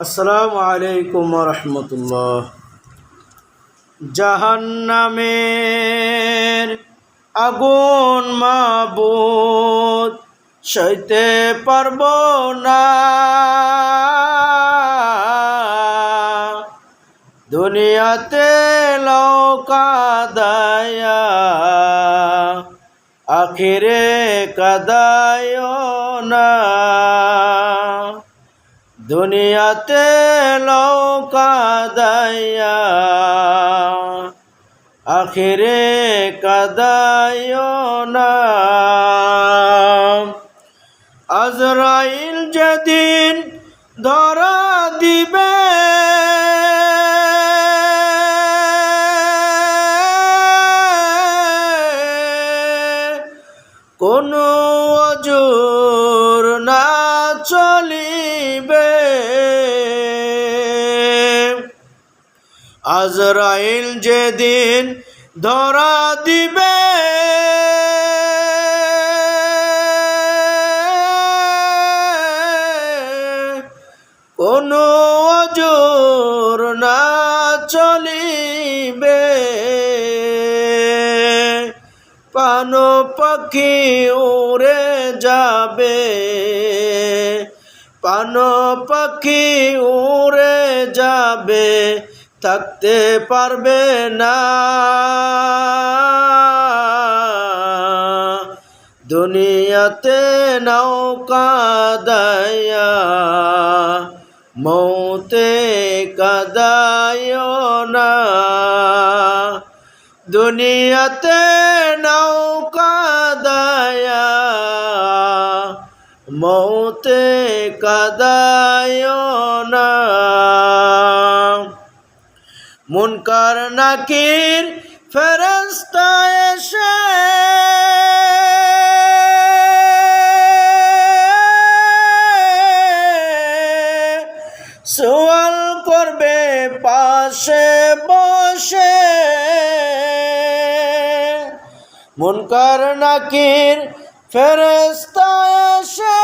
আসসালামু আলাইকুম রহমতুল্লাহ জাহান্নামের আগুন মাবুদ সইতে পারব না। দুনিয়াতে লৌকা দায়া আখিরে কাদায় না। দুনিয়াতে লৌকা দায়া আখিরে কাদায় না। আজরাইল যেদিন ধরা দিবে কোনো অজুর আজরাইল যেদিন ধরা দিবে, কোনো অজুর না চলিবে। পান পাখি উড়ে যাবে, পান পাখি উড়ে যাবে। থাকতে পারবে না। দুনিয়াতে নৌকা দয়া মৌতে কাদায় না। দুনিয়াতে নৌকা মৌতে কাদায় না। মুনকার নাকির ফেরস্তা এসে। সোয়াল করবে পাশে বসে। মুনকার নাকির ফেরস্তা এসে।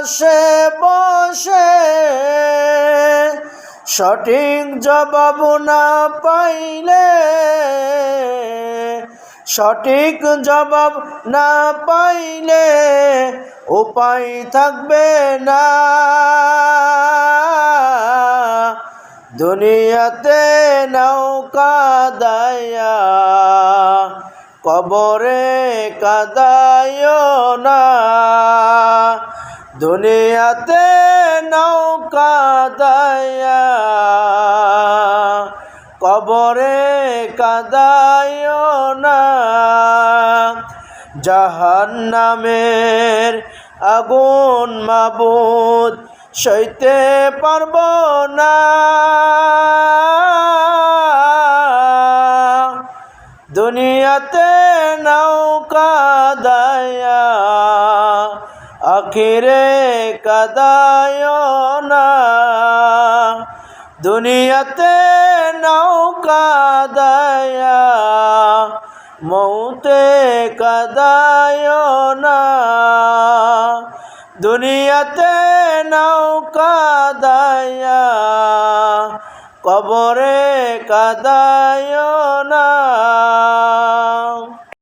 পাশে বসে সঠিক জবাব না পাইলে, সঠিক জবাব না পাইলে উপায় থাকবে না। দুনিয়াতে নৌকা দায়া, কবরে কাদায় না। দুনিয়াতে নৌকা দায়া, কবরে কাদায় না। জাহান্নামের আগুন মাবুদ সইতে পারব না। দুনিয়াতে নৌকা দায়া আখিরে কাদায় না। দুনিয়াতে নৌকা দায়া, মৌতে কাদায় না। দুনিয়াতে নৌকা দায়া, কবরে কাদায় না।